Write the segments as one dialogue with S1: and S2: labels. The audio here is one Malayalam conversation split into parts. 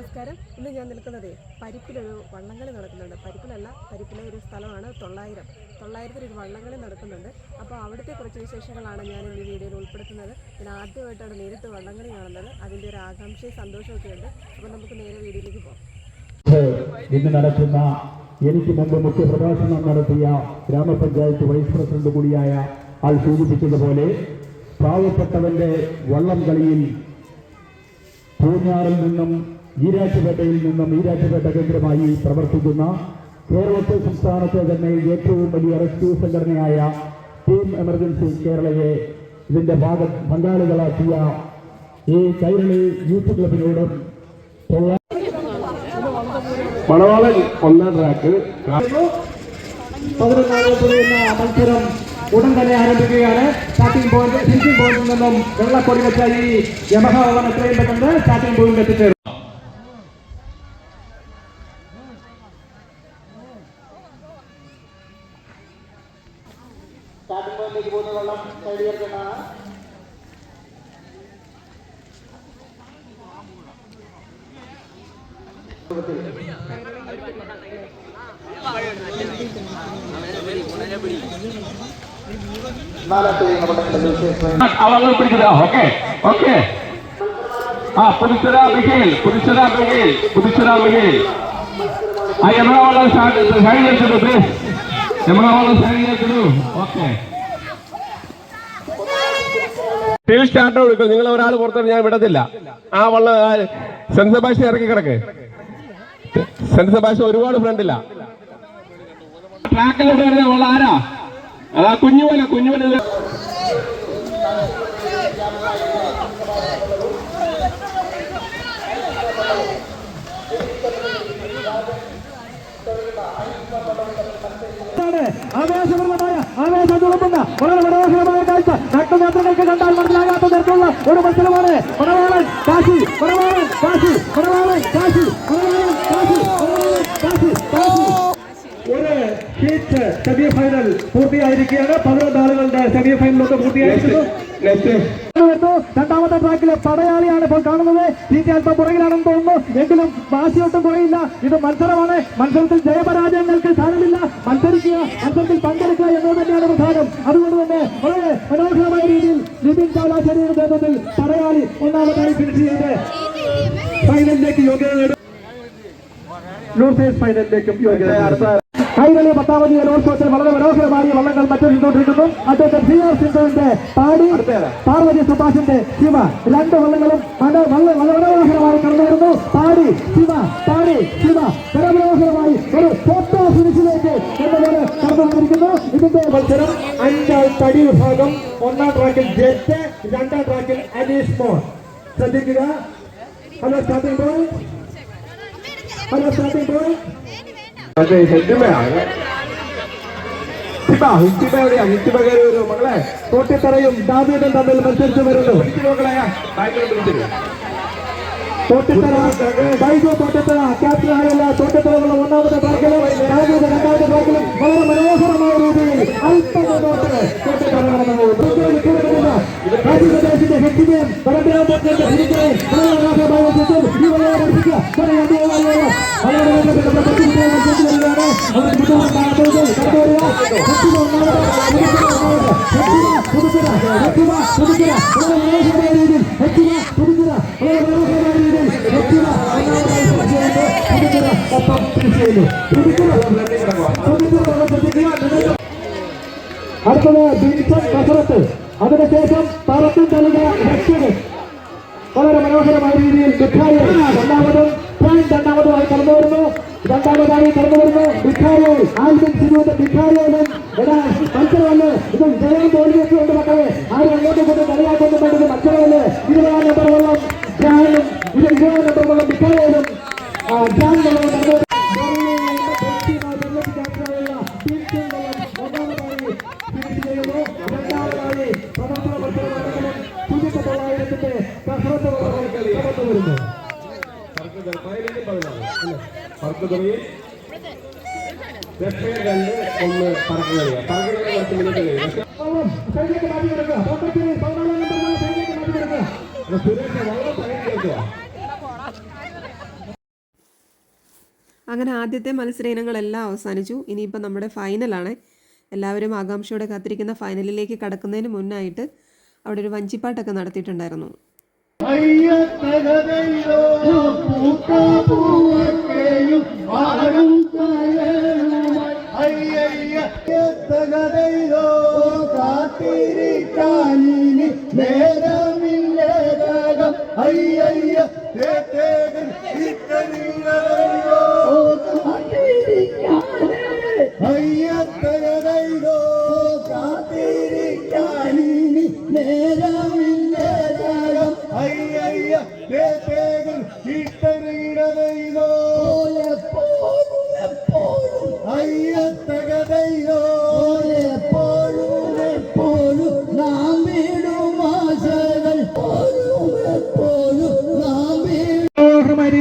S1: നമസ്കാരം. ഇന്ന് ഞാൻ നിൽക്കുന്നത് പരിപ്പിലൊരു വള്ളംകളി നടക്കുന്നുണ്ട് പരിപ്പിലല്ല പരിപ്പിലെ ഒരു സ്ഥലമാണ് തൊള്ളായിരം. തൊള്ളായിരത്തിൽ ഒരു വള്ളംകളി നടക്കുന്നുണ്ട്. അപ്പോൾ അവിടുത്തെ കുറച്ച് വിശേഷങ്ങളാണ് ഞാൻ ഈ വീഡിയോയിൽ ഉൾപ്പെടുത്തുന്നത്. ഞാൻ ആദ്യമായിട്ടാണ് നേരിട്ട് വള്ളംകളി കാണുന്നത്. അതിന്റെ ഒരു ആകാംക്ഷയും സന്തോഷമൊക്കെ ഉണ്ട് അപ്പോൾ നമുക്ക് നേരെ വീഡിയോയിലേക്ക് പോകാം.
S2: ഇന്ന് നടക്കുന്ന എനിക്ക് മുമ്പ് മുഖ്യപ്രഭാഷണം നടത്തിയ ഗ്രാമപഞ്ചായത്ത് വൈസ് പ്രസിഡന്റ് കൂടിയായ ആൾ സൂചിപ്പിച്ചതുപോലെ പാവപ്പെട്ടവന്റെ വള്ളം കളിയിൽ പൂഞ്ഞാറിൽ നിന്നും ഈരാറ്റുപേട്ടയിൽ നിന്നും ഈരാറ്റുപേട്ട കേന്ദ്രമായി പ്രവർത്തിക്കുന്ന കേരളത്തെ സംസ്ഥാനത്തെ തന്നെ ഏറ്റവും വലിയ റെസ്ക്യൂ സംഘടനയായ ടീം എമർജൻസി കേരളയെ ഇതിന്റെ ഭാഗ പങ്കാളികളാക്കിയ ഈ കൈരളി യൂത്ത് ക്ലബിനോടും
S3: മണവാളൻ ഒന്നാം ട്രാക്ക്
S2: മത്സരം ഉടൻ തന്നെ ആരംഭിക്കുകയാണ്. സ്റ്റാർട്ടിംഗ് പോയിന്റ് ഫിനിഷിംഗ് പോയിന്റിൽ നിന്നും വെള്ളക്കൊടി വെച്ച ഈ യമഹ ഭവൻ എത്രയും പെട്ടെന്ന് സ്റ്റാർട്ടിംഗ് പോയിന്റ് എത്തിച്ചേരും സ്റ്റാർട്ടിംഗ് പോയിന്റിലേക്ക് പോകുന്ന വെള്ളം കൈയർക്കാണ് നാലാമത്തെ നമ്മുടെ വിശേഷം
S3: അവങ്ങൾ പിടിക്കുക ഓക്കെ ഓക്കെ ആ പുരുഷര മികേൽ പുരുഷര മികേൽ പുരുഷര മികേൽ ആ എമറാവളം സൈഡ് എടുത്തിട്ടു പ്ലീസ് സൈഡ് എടുത്തിട്ടു ഓക്കെ. ടീം സ്റ്റാർട്ട് കൊടുക്കും നിങ്ങൾ ഒരാൾ പുറത്തു ഞാൻ വിടത്തില്ല. ആ വള്ള സെന്റ് സെബാസ്റ്റ്യൻ ഇറക്കി കിടക്ക്. സെന്റ് സെബാസ്റ്റ്യൻ ഒരുപാട് ഫ്രണ്ടില്ല ട്രാക്കിലോട്ട് വരുന്ന വള്ള ആരാ? അതാ കുഞ്ഞുപോലെ കുഞ്ഞുപോലെ
S2: ആവേശപൂർണമായ ആവേശം തുളുമ്പുന്ന വളരെ മനോഹരമായ കാഴ്ച. നഗ്നയാത്രകൾക്ക് കണ്ടാൽ മനസ്സിലാകാത്ത തരത്തിലുള്ള ഒരു മത്സരമാണ് മണവാളൻ കാശി. മണവാളൻ കാശി. മണവാളൻ കാശി. മണവാളൻ കാശി. മണവാളൻ കാശി. കാശി. ഒരു ഹീറ്റ് സെമി ഫൈനൽ പൂർത്തിയായിരിക്കുകയാണ്. പതിനൊന്ന് ആളുകളുടെ സെമി ഫൈനലൊക്കെ പൂർത്തിയായിരിക്കുന്നു. രണ്ടാമത്തെ ട്രാക്കിലെ പടയാളിയാണ് ഇപ്പോൾ കാണുന്നത്. സീറ്റ് അല്പം പുറകിലാണെന്ന് തോന്നുന്നു. എങ്കിലും വാശിയൊട്ടും കുറയില്ല. ഇത് മത്സരമാണ്. മത്സരത്തിൽ ജയപരാജയങ്ങൾക്ക് സ്ഥാനമില്ല അതുകൊണ്ട് തന്നെ വളരെ മനോഹരമായ രീതിയിൽ നിതിൻ ചാവലാശ്ശേരിയുടെ നേതൃത്വത്തിൽ പടയാളി ഒന്നാമതായി ഫിനിഷ് ചെയ്ത് ഫൈനലിലേക്ക് യോഗ്യത നേടും. ലൂസേഴ്സ് ഫൈനലിലേക്കും യോഗ്യത കൈരളി പത്താമത് കലോത്സവത്തിൽ വളരെ മനോഹരമായ വള്ളങ്ങൾ മറ്റൊരുക്കൊണ്ടിരിക്കുന്നു അദ്ദേഹം സി ആർ സിന്ധുവിന്റെ പാടി പാർവതി സുഭാഷിന്റെ ശിവ. രണ്ട് വള്ളങ്ങളും വളരെ മനോഹരമായി കടന്നുവരുന്നു പാടി ശിവ പാടി ശിവ. വളരെ മനോഹരമായി ഒരു ഫോട്ടോ ഫിനിഷിലേക്ക് എന്നപോലെ കടന്നുവന്നിരിക്കുന്നു ഇതിന്റെ മത്സരം അഞ്ചാം തടി വിഭാഗം ഒന്നാം ട്രാക്കിൽ ജെറ്റ് രണ്ടാം ട്രാക്കിൽ അനീഷ് മോൻ ശ്രദ്ധിക്കുക. Hello starting hello starting boy
S3: അതെ ഹിറ്റിമയാണ് ഹിറ്റിമ ഹിറ്റിമ എവിടെയാ ഹിറ്റിമ കയറി വരും മകളെ
S2: കോട്ടിത്തറയും ദാവീദും തമ്മിൽ മത്സരിച്ചു വരുന്നു. തോട്ടിത്തറ ബൈജു തോട്ടിത്തറ ക്യാപ്റ്റനായുള്ള തോട്ടിത്തറയുള്ള ഒന്നാമത്തെ ട്രാക്കിലും ദാവീദ് രണ്ടാമത്തെ ട്രാക്കിലും വളരെ മനോഹരമായ രീതിയിൽ അല്പം മുന്നോട്ട്. രാജ്യപ്രദേശത്തിന്റെ ഹെറ്റിനെയും പരമ്പരാ ബോട്ടിന്റെ ഹിറ്റിനെയും വളരെ മനോഹരമായ ചിത്രം ഈ വളരെ വളരെ വേഗത്തിൽ നമ്മുടെ പത്ത് കുട്ടികൾ മത്സരിച്ച് വരികയാണ്. അവർ ബുദ്ധിമുട്ടാണ് തോന്നുന്നത്. കടന്നു വരിക. ഹെറ്റിന ഒന്നാമത്, പുതുക്കിയ ഒന്നാമത്. ഹെറ്റിന പുതുക്കിയ, ഹെറ്റിന പുതുക്കിയ. വളരെ മനോഹരമായ രീതിയിൽ ഹെറ്റിന പുതുക്കിയ. വളരെ മനോഹരമായ രീതിയിൽ ഹെറ്റിന ഒന്നാമതായി ഫിനിഷ് ചെയ്യുന്നു. പുതുക്കിയ ഒപ്പം ഫിനിഷ് ചെയ്യുന്നു. പുതുക്കിയ, പുതുക്കിയ ഒന്ന് ശ്രദ്ധിക്കുക. നിങ്ങൾക്ക് അടുത്തത് ബിൻസൺ കസറത്ത് അതിനുശേഷം പറത്തും തലക രക്ഷകൻ വളരെ മനോഹരമായ രീതിയിൽ മിഠായി ഒന്നാമതും പോയിന്റ് രണ്ടാമതുമായി കടന്നു വരുന്നു ಇದಕ್ಕಾಗದಾಗಿ ಕರೆದುಕೊಂಡು ಬಿಟ್ಟಾರೆ ಆಂತರಿಕ ಸಿಗುವಂತ ಬಿಟ್ಟಾರೆ ಎಡ ಮಂಚವನ್ನು ಇದು ಜಯಂತ ಹೊರಬೇಕು ಅಂತ ಮಕ್ಕಳೇ
S3: ಆರು ಅಂಗಡಿ ಕೊಟ್ಟು ഒന്ന് കുറച്ച് മിനിറ്റ് സുരേഷ് വളരെ
S1: അങ്ങനെ ആദ്യത്തെ മത്സര ഇനങ്ങളെല്ലാം അവസാനിച്ചു. ഇനിയിപ്പോൾ നമ്മുടെ ഫൈനലാണ്. എല്ലാവരും ആകാംക്ഷയോടെ കാത്തിരിക്കുന്ന ഫൈനലിലേക്ക് കടക്കുന്നതിന് മുന്നായിട്ട് അവിടെ ഒരു വഞ്ചിപ്പാട്ടൊക്കെ നടത്തിയിട്ടുണ്ടായിരുന്നു.
S2: ആടും കയറുമായി. അയ്യയ്യത്തകതയിലോ കാത്തിരിക്കാനിനി നേരമില്ലേതകം അയ്യയ്യ തേത്തേകൻ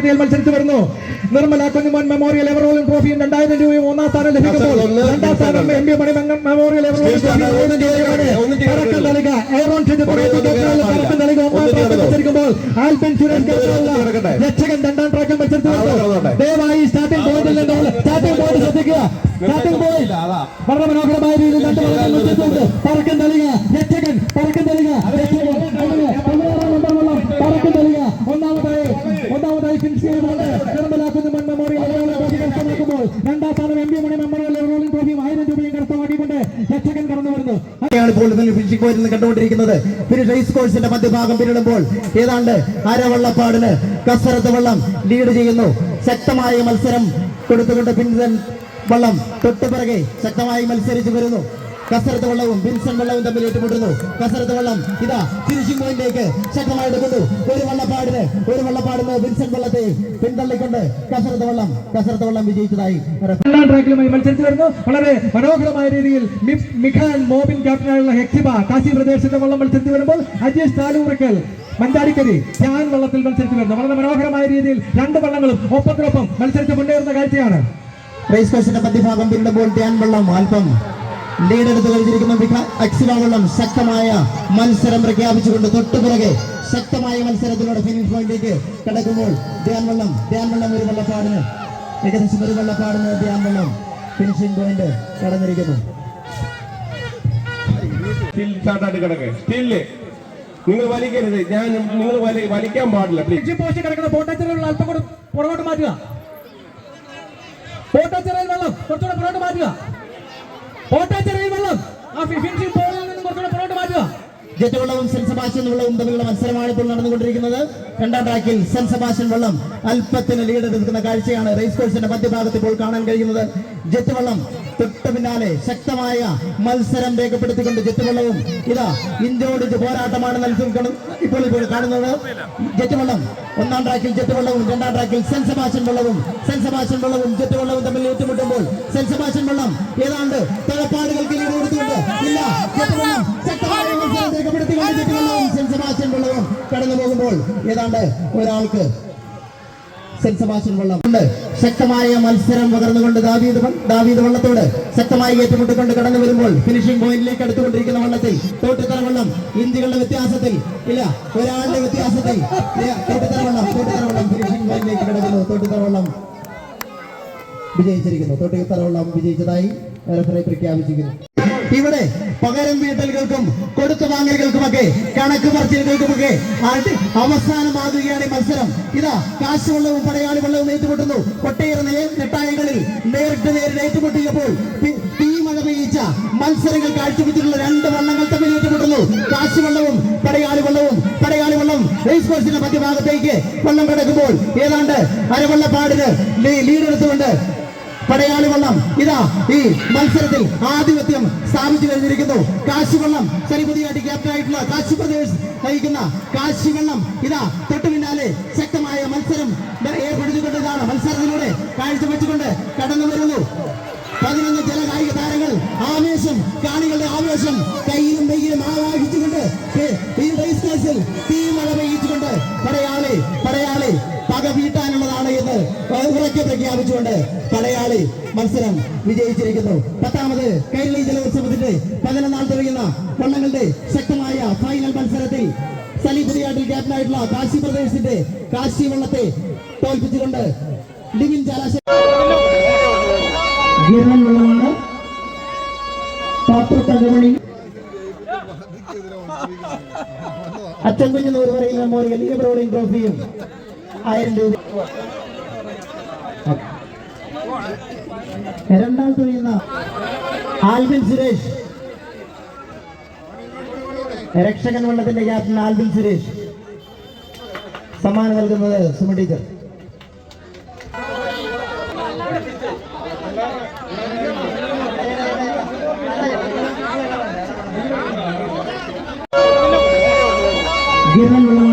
S2: രീതിയിൽ മത്സരിച്ചു വരുന്നു. Nirmala Kunjumon memorial ever rolling ട്രോഫിയും രണ്ടായിരം രൂപയും ഒന്നാം സ്ഥാനം ലഭിക്കുമ്പോൾ രണ്ടാം സ്ഥാനം എം പി മണി മംഗ- മെമ്മോറിയൽ എവറോളിംഗ് ട്രോഫിയും നൽകുക. എയറോൺ നൽകുക. ഒന്നാം മത്സരിക്കുമ്പോൾ ആൽബിൻ സുരേഷ് രക്ഷകൻ രണ്ടാം ട്രാക്കിൽ മത്സരിച്ചു വരുന്നു. ദയവായി സ്റ്റാർട്ടിംഗ് പോയിന്റിൽ സ്റ്റാർട്ടിംഗ് പോയിന്റ് ശ്രദ്ധിക്കുക. സ്റ്റാർട്ടിംഗ് പോയിന്റ് വളരെ മനോഹരമായ രീതിയിൽ രണ്ട് പറക്കം തളിക രക്ഷകൻ കടന്നു വരുന്നു. ാണ്
S4: ഇപ്പോൾ ഫിനിഷിംഗ് പോയിന്റ് കണ്ടുകൊണ്ടിരിക്കുന്നത്. റേസ് കോഴ്സിന്റെ മധ്യഭാഗം പിന്നിടുമ്പോൾ ഏതാണ്ട് അരവള്ളപ്പാടിന് കസരത്ത് വള്ളം ലീഡ് ചെയ്യുന്നു. ശക്തമായ മത്സരം കൊടുത്തുകൊണ്ട് പിൻസൻ വള്ളം തൊട്ടുപിറകെ ശക്തമായി മത്സരിച്ചു വരുന്നു. കസരത്ത് വള്ളവും വിൻസൺ വള്ളവും തമ്മിൽ ഏറ്റുമുട്ടുന്നു. കസരത്ത് വള്ളം ഇതാ ഫിനിഷിംഗ് പോയിന്റിലേക്ക് ശക്തമായി എടുക്കുന്നു ഒരു വള്ളപ്പാടിന് ഒരു വള്ളപ്പാടിന് വിൻസൺ വള്ളത്തെ പിന്തള്ളിക്കൊണ്ട് കസരത്ത് വള്ളം കസരത്ത് വള്ളം വിജയിച്ചതായി
S2: ട്രാക്കിലുമായി മത്സരിച്ചു വരുന്നു. വളരെ മനോഹരമായ രീതിയിൽ മിഖാൻ മോബിൻ ക്യാപ്റ്റനായുള്ള ഹെക്സിബ കാശി പ്രദേശത്തെ വള്ളം മത്സരിച്ചു വരുമ്പോൾ അജേഷ് താലൂറക്കൽ മഞ്ചാടിക്കരി ധ്യാൻ വള്ളത്തിൽ മത്സരിച്ചു വരുന്നു. വളരെ മനോഹരമായ രീതിയിൽ രണ്ട് വള്ളങ്ങളും ഒപ്പത്തിനൊപ്പം മത്സരിച്ച് മുന്നേറുന്ന കാഴ്ചയാണ്.
S4: റേസ് കോഴ്സിന്റെ മധ്യഭാഗം പിന്നിടുമ്പോൾ ധ്യാൻ വള്ളം അല്പം ലീഡ് എടുത്തു കഴിഞ്ഞിരിക്കുന്ന വിക- ശക്തമായ മത്സരം പ്രഖ്യാപിച്ചുകൊണ്ട് തൊട്ടുപിറകെ ശക്തമായ മത്സരത്തിലൂടെ ഫിനിഷ് പോയിന്റിലേക്ക് കടക്കുമ്പോൾ ധ്യാൻവള്ളം ധ്യാൻവള്ളം ഒരു വെള്ളപ്പാടിന് ഏകദേശം ഒരു വെള്ളപ്പാടിന് ധ്യാൻവള്ളം ഫിനിഷിംഗ് പോയിന്റ് കടന്നിരിക്കുന്നു.
S3: നിങ്ങൾ വലിക്കരുത്. ഞാൻ നിങ്ങൾ വലി വലിക്കാൻ പാടില്ല പ്ലീസ്
S2: പോസ്റ്റ് കിടക്കുന്ന പോട്ടച്ചിറയിൽ അല്പം കൂടെ പുറകോട്ട് മാറ്റുക. പോട്ടച്ചിറയിൽ വെള്ളം കുറച്ചുകൂടെ പുറകോട്ട് മാറ്റുക. പോട്ടച്ചിറയിൽ വെള്ളം. ആ ഫിനിഷിംഗ് പോളിൽ നിന്നും കുറച്ചുകൂടെ പുറകോട്ട് മാറ്റുക.
S4: ജെറ്റ് വെള്ളവും സെന്റ് സെബാസ്റ്റ്യൻ തമ്മിലുള്ള മത്സരമാണ് ഇപ്പോൾ നടന്നുകൊണ്ടിരിക്കുന്നത്. രണ്ടാം ട്രാക്കിൽ സെന്റ് സെബാസ്റ്റ്യൻ വെള്ളം അല്പത്തിന് ലീഡ് എടുക്കുന്ന കാഴ്ചയാണ് റേസ് കോഴ്സിന്റെ മധ്യഭാഗത്ത് ഇപ്പോൾ കാണാൻ കഴിയുന്നത്. ജെറ്റ് വെള്ളം തൊട്ട് പിന്നാലെ ശക്തമായ മത്സരം രേഖപ്പെടുത്തിക്കൊണ്ട് ജെറ്റുവള്ളവും ഇതാ ഇതാ ഇത് പോരാട്ടമാണ് നൽകുന്നത് ഇപ്പോൾ ഇപ്പോൾ കാണുന്നത്. ജെറ്റുവള്ളം ഒന്നാം ട്രാക്കിൽ ജെറ്റുവള്ളവും രണ്ടാം ട്രാക്കിൽ സെൻസഭാഷൻ വെള്ളവും. സെൻസഭാഷൻ വെള്ളവും ജെറ്റുവള്ളവും തമ്മിൽ ഏറ്റുമുട്ടുമ്പോൾ സെൻസഭാഷൻ വെള്ളം ഏതാണ്ട് തലപ്പാടുകൾക്ക് രേഖപ്പെടുത്തിക്കൊണ്ട് ജെറ്റുവള്ളവും സെന്റ് വെള്ളവും കടന്നു പോകുമ്പോൾ ഏതാണ്ട് ഒരാൾക്ക് വള്ളം. ഉണ്ട്. ശക്തമായ മത്സരം പകർന്നുകൊണ്ട് ദാവീദ് ദാവീദ് വള്ളത്തോട് ശക്തമായി ഏറ്റുമുട്ടിക്കൊണ്ട് കടന്നു വരുമ്പോൾ ഫിനിഷിംഗ് പോയിന്റിലേക്ക് അടുത്തുകൊണ്ടിരിക്കുന്ന വള്ളത്തിൽ തോട്ടിത്തറ വള്ളം. ഇന്ത്യകളുടെ വ്യത്യാസത്തിൽ ഇല്ല ഒരാളുടെ വ്യത്യാസത്തിൽ തോട്ടിത്തറ വള്ളം തോട്ടിത്തറ വള്ളം. ഫിനിഷിംഗ് പോയിന്റിലേക്ക് കടക്കുന്നു. തോട്ടിത്തറ വള്ളം വിജയിച്ചിരിക്കുന്നു. തോട്ടിത്തറ വള്ളം വിജയിച്ചതായി റഫറി പ്രഖ്യാപിച്ചിരിക്കുന്നു. ഇവിടെ പകരം വീട്ടലുകൾക്കും കൊടുത്തു വാങ്ങലുകൾക്കുമൊക്കെ കണക്ക് പറച്ചിലുകൾക്കുമൊക്കെ അവസാനമാകുകയാണ് ഈ മത്സരം. ഇതാ കാശുവെള്ളവും പടയാളി വെള്ളവും ഏറ്റുമുട്ടുന്നു. ഒട്ടേറെ നെട്ടായകളിൽ നേരിട്ട് നേരിട്ട് ഏറ്റുമുട്ടിയപ്പോൾ തീമഴ പെയ്യിച്ച മത്സരങ്ങൾ കാഴ്ചവെച്ചിട്ടുള്ള രണ്ട് വള്ളങ്ങൾ തമ്മിൽ ഏറ്റുമുട്ടുന്നു. കാശുവെള്ളവും പടയാളി വെള്ളവും പടയാളി വെള്ളം റേസ് കോഴ്സിന്റെ മധ്യഭാഗത്തേക്ക് വെള്ളം കിടക്കുമ്പോൾ ഏതാണ്ട് അരവള്ളപ്പാടിന് ലീഡെടുത്തുകൊണ്ട് പടയാളി വള്ളം. ഇതാ ഈ മത്സരത്തിൽ ആധിപത്യം സ്ഥാപിച്ചു കഴിഞ്ഞിരിക്കുന്നു. കാശിവള്ളം സരിപതിയായിട്ട് ക്യാപ്റ്റനായിട്ടുള്ള കാശി പ്രദേശ് നയിക്കുന്ന കാശിവള്ളം ഇതാ തൊട്ടു പിന്നാലെ ശക്തമായ മത്സരം ഏർപ്പെടുത്തിക്കൊണ്ട് ഇതാണ് മത്സരത്തിലൂടെ കാഴ്ചവെച്ചുകൊണ്ട് കടന്നു വരുന്നു. പതിനൊന്ന് ജല കായിക താരങ്ങൾ. ആവേശം കാണികളുടെ ആവേശം കയ്യിലും വെയിലും ആവാഹിച്ചുകൊണ്ട് ഈ റേസ് കേസിൽ തീമഴ പെയ്യിച്ചുകൊണ്ട് പടയാളി പടയാളി പക വീട്ടാനുള്ളതാണ് എന്ന് ഉറക്കെ പ്രഖ്യാപിച്ചുകൊണ്ട് പടയാളി മത്സരം വിജയിച്ചിരിക്കുന്നു. പത്താമത് കൈരളി ജലോത്സവത്തിന്റെ പതിനൊന്നാം തെളിയുന്ന കൊള്ളങ്ങളുടെ ശക്തമായ ഫൈനൽ മത്സരത്തിൽ സലീപുരിയാട്ടിൽ ക്യാപ്റ്റനായിട്ടുള്ള കാശി പ്രദേശത്തിന്റെ കാശി വള്ളത്തെ തോൽപ്പിച്ചുകൊണ്ട് ലിവിൻ ജലാശയം അച്ഛൻ കുഞ്ഞ് നൂറ് പറയുന്ന ഈ ബ്രോളിംഗ് ട്രോഫിയും ആയിരം രൂപ. രണ്ടാം തുണിയുന്ന ആൽബിൻ സുരേഷ്. രക്ഷകൻ വള്ളത്തിന്റെ ക്യാപ്റ്റൻ ആൽബിൻ സുരേഷ്. സമ്മാനം നൽകുന്നത് സുമ ടീച്ചർ. ഗിർണൻ വെള്ളമാണ്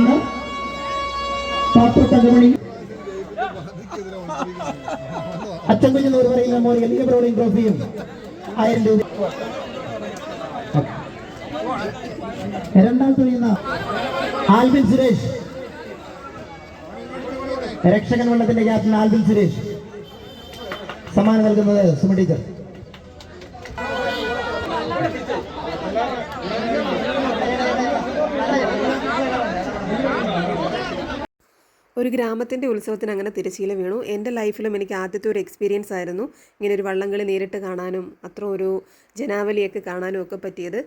S4: അച്ഛൻ കുഞ്ഞ് നൂറ് പറയുന്ന ഈ ബ്രോളിംഗ് ട്രോഫിയും ആയിരം രൂപ. രണ്ടാമത്തെ തുണിയുന്ന ആൽബിൻ സുരേഷ്. രക്ഷകൻ വള്ളത്തിന്റെ ക്യാപ്റ്റൻ ആൽബിൻ സുരേഷ്. സമ്മാനം നൽകുന്നത് സുമ ടീച്ചർ.
S1: ഒരു ഗ്രാമത്തിന്റെ ഉത്സവത്തിന് അങ്ങനെ തിരശ്ശീല വീണു. എന്റെ ലൈഫിലും എനിക്ക് ആദ്യത്തെ ഒരു എക്സ്പീരിയൻസ് ആയിരുന്നു ഇങ്ങനെ ഒരു വള്ളംകളി നേരിട്ട് കാണാനും അത്ര ഒരു ജനാവലിയൊക്കെ കാണാനും ഒക്കെ പറ്റിയത്.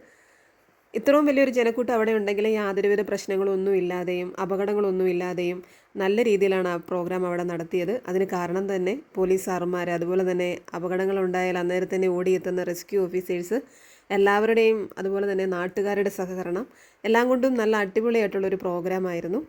S1: ഇത്രയും വലിയൊരു ജനക്കൂട്ടം അവിടെ ഉണ്ടെങ്കിൽ യാതൊരുവിധ പ്രശ്നങ്ങളൊന്നും ഇല്ലാതെയും അപകടങ്ങളൊന്നും ഇല്ലാതെയും നല്ല രീതിയിലാണ് ആ പ്രോഗ്രാം അവിടെ നടത്തിയത്. അതിന് കാരണം തന്നെ പോലീസ് സാറുമാർ അതുപോലെ തന്നെ അപകടങ്ങളുണ്ടായാൽ അന്നേരം തന്നെ ഓടിയെത്തുന്ന റെസ്ക്യൂ ഓഫീസേഴ്സ് എല്ലാവരുടെയും അതുപോലെ തന്നെ നാട്ടുകാരുടെ സഹകരണം എല്ലാം കൊണ്ടും നല്ല അടിപൊളിയായിട്ടുള്ളൊരു പ്രോഗ്രാമായിരുന്നു